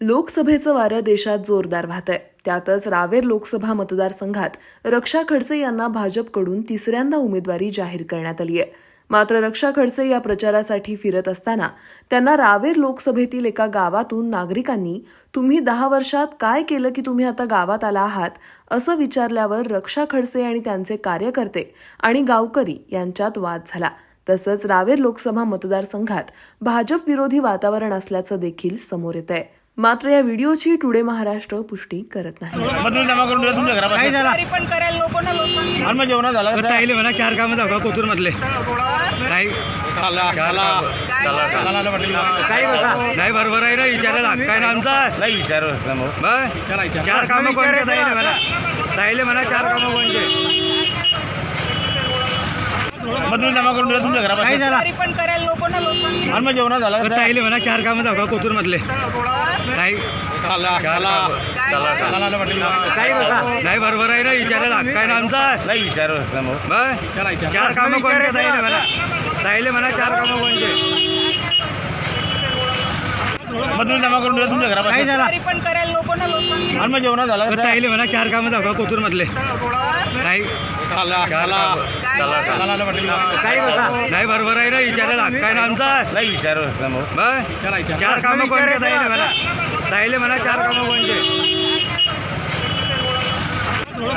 लोकसभेचं वारं देशात जोरदार वाहत आहे त्यातच रावेर लोकसभा मतदारसंघात रक्षा खडसे यांना भाजपकडून तिसऱ्यांदा उमेदवारी जाहीर करण्यात आली आहे. मात्र रक्षा खडसे या प्रचारासाठी फिरत असताना त्यांना रावेर लोकसभेतील एका गावातून नागरिकांनी तुम्ही दहा वर्षात काय केलं की तुम्ही आता गावात आला आहात? असं विचारल्यावर रक्षा खडसे आणि त्यांचे कार्यकर्ते आणि गावकरी यांच्यात वाद झाला. तसंच रावेर लोकसभा मतदारसंघात भाजप विरोधी वातावरण असल्याचं देखील समोर येत आहे मात्र या व्हिडिओची टुडे महाराष्ट्र पुष्टी करत नाही. मधून जमा करून दिला तुमच्या काय घरापासून झाला. तरी पण करायला नको ना लोक आणि मग जेवण झालं? तर का? ताईले म्हणा चार कामं. दाखवा मधले नाही बरोबर आहे ना विचारायला हक्क आहे ना आमचा? नाही विचार चार कामं कोणते ताईले म्हणा? ताईले म्हणा चार कामं कोणते मधून जमा करून दिला तुमच्या काय घरापासून झाला. तरी पण करायला नको ना लोक आणि मग जेवण झालं तर? ताईले म्हणा चार कामं दाखवा कोथूर मधले बघा नाही बरोबर आहे ना विचारायला हक्क आहे ना आमचा. नाही विचार मग? चार कामं कोणते ताईले म्हणा? ताईले म्हणा चार कामं कोणते मधून जमा करून दिला तुमच्या काय घरापासून झाला. तरी पण करायला नको ना लोक आणि मग जेवण झालं तर? ताईले म्हणा चार कामं दाखवा कोथूर मधले बघा नाही बरोबर आहे ना विचारायला हक्क आहे ना आमचा. नाही विचार चार कामं कोणते ताईले म्हणा ताईले म्हणा चार कामं कोणते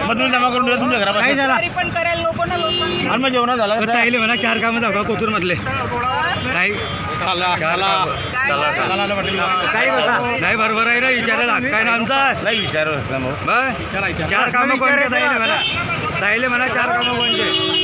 मधून जमा करून दिला तुमच्या घरापासून. तरी पण करायला नको ना लोक आणि मग जेवण झालं का? ताईले म्हणा चार कामं दाखवा कोथूर मधले काही बघा नाही बरोबर आहे ना विचारायला हक्क आहे ना आमचा. नाही विचार मग. बघ चार कामं कोणते ताईले म्हणा. ताईले म्हणा चार कामं कोणते